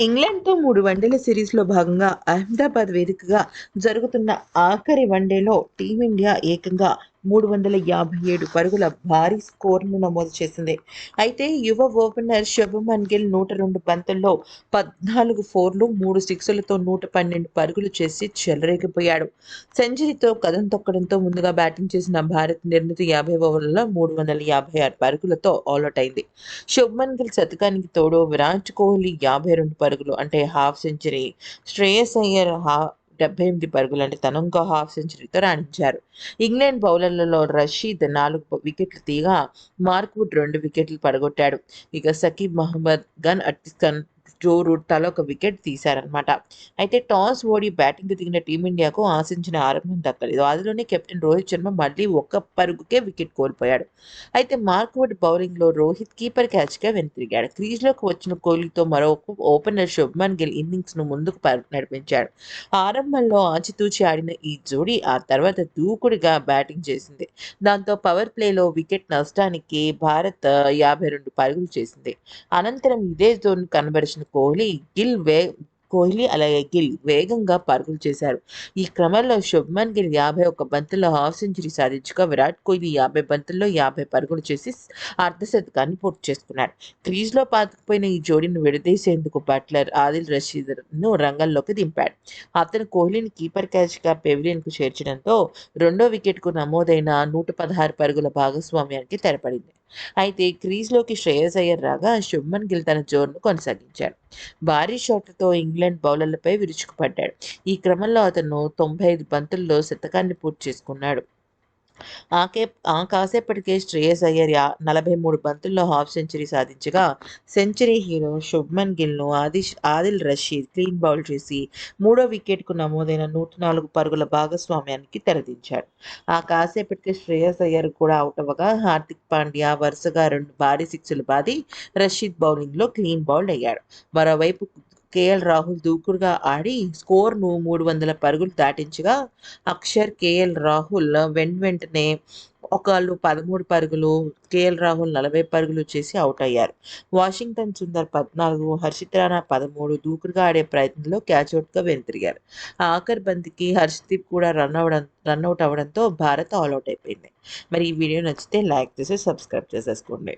ఇంగ్లాండ్తో మూడు వన్డేల సిరీస్లో భాగంగా అహ్మదాబాద్ వేదికగా జరుగుతున్న ఆఖరి వన్డేలో టీమిండియా ఏకంగా మూడు వందల యాభై ఏడు పరుగుల భారీ స్కోర్ను నమోదు చేసింది. అయితే యువ ఓపెనర్ శుభమన్ గిల్ నూట రెండు బంతుల్లో పద్నాలుగు ఫోర్లు మూడు సిక్సులతో నూట పన్నెండు పరుగులు చేసి చెలరేగిపోయాడు. సెంచరీతో కథం తొక్కడంతో ముందుగా బ్యాటింగ్ చేసిన భారత్ నిర్ణీత యాభై ఓవర్లలో మూడు వందల యాభై ఆరు పరుగులతో ఆల్అౌట్ అయింది. శుభమన్ గిల్ శతకానికి తోడు విరాట్ కోహ్లీ యాభై రెండు పరుగులు అంటే హాఫ్ సెంచరీ శ్రేయస్ అయ్యర్ హా డెబ్బై ఎనిమిది పరుగులు అంటే తను ఇంకో హాఫ్ సెంచరీతో రాణించారు. ఇంగ్లాండ్ బౌలర్లలో రషీద్ నాలుగు వికెట్లు తీగా మార్క్వుడ్ రెండు వికెట్లు పడగొట్టాడు. ఇక సకీబ్ మహమ్మద్ గన్ అట్టిస్కన్ జో రూట్ తల ఒక వికెట్ తీశారనమాట. అయితే టాస్ ఓడి బ్యాటింగ్ దిగిన టీమిండియాకు ఆశించిన ఆరంభం దక్కలేదు. అందులోనే కెప్టెన్ రోహిత్ శర్మ మళ్ళీ ఒక్క పరుగుకే వికెట్ కోల్పోయాడు. అయితే మార్క్వుడ్ బౌలింగ్లో రోహిత్ కీపర్ క్యాచ్గా వెనుతిరిగాడు. క్రీజ్లోకి వచ్చిన కోహ్లీతో మరో ఓపెనర్ శుభ్మన్ గిల్ ఇన్నింగ్స్ను ముందుకు నడిపించాడు. ఆరంభంలో ఆచితూచి ఆడిన ఈ జోడీ ఆ తర్వాత దూకుడుగా బ్యాటింగ్ చేసింది. దాంతో పవర్ ప్లేలో వికెట్ నష్టానికి భారత్ యాభై రెండు పరుగులు చేసింది. అనంతరం ఇదే జోన్ కనబరిచిన కోహ్లీ గిల్ వే కోహ్లీ అలాగే గిల్ వేగంగా పరుగులు చేశారు. ఈ క్రమంలో శుభ్మన్ గిల్ యాభై ఒక్క బంతుల్లో హాఫ్ సెంచరీ సాధించగా విరాట్ కోహ్లీ యాభై బంతుల్లో యాభై పరుగులు చేసి అర్ధశతకాన్ని పూర్తి చేసుకున్నాడు క్రీజ్లో పాతుకుపోయిన ఈ జోడీని విడదీసేందుకు బట్లర్ ఆదిల్ రషీద్ను రంగంలోకి దింపాడు. అతను కోహ్లీని కీపర్ క్యాచ్గా పెవిలియన్కు చేర్చడంతో రెండో వికెట్కు నమోదైన నూట పదహారు పరుగుల భాగస్వామ్యానికి తెరపడింది. అయితే క్రీజ్లోకి శ్రేయస్ అయ్యర్ రాగా శుభ్మన్ గిల్ తన జోరును కొనసాగించాడు. భారీ షాట్లతో ఇంగ్లాండ్ బౌలర్లపై విరుచుకుపడ్డాడు. ఈ క్రమంలో అతను తొంభై ఐదు బంతుల్లో శతకాన్ని పూర్తి చేసుకున్నాడు. ఆకే ఆ కాసేపటికే శ్రేయస్ అయ్యర్ యా నలభై మూడు బంతుల్లో హాఫ్ సెంచరీ సాధించగా సెంచరీ హీరో శుభ్మన్ గిల్ను ఆదిష్ ఆదిల్ రషీద్ క్లీన్ బౌల్ చేసి మూడో వికెట్కు నమోదైన నూట నాలుగు పరుగుల భాగస్వామ్యానికి తెరదించాడు. ఆ కాసేపటికే శ్రేయస్ అయ్యర్ కూడా అవుట్ అవ్వగా హార్దిక్ పాండ్యా వరుసగా రెండు భారీ సిక్స్లు బాది రషీద్ బౌలింగ్లో క్లీన్ బౌల్డ్ అయ్యాడు. మరోవైపు కేఎల్ రాహుల్ దూకుడుగా ఆడి స్కోర్ను మూడు వందల పరుగులు దాటించగా అక్షర్ కేఎల్ రాహుల్ వెన్ వెంటనే ఒకళ్ళు పదమూడు పరుగులు కేఎల్ రాహుల్ నలభై పరుగులు చేసి అవుట్ అయ్యారు. వాషింగ్టన్ సుందర్ పద్నాలుగు హర్షిత్ రాణా పదమూడు దూకుడుగా ఆడే ప్రయత్నంలో క్యాచ్ అవుట్గా వెనుతిరిగారు. ఆ ఆఖరి బంతికి హర్షదీప్ కూడా రన్ అవడం రన్అట్ అవడంతో భారత్ ఆల్అౌట్ అయిపోయింది. మరి ఈ వీడియో నచ్చితే లైక్ చేసి సబ్స్క్రైబ్ చేసేసుకోండి.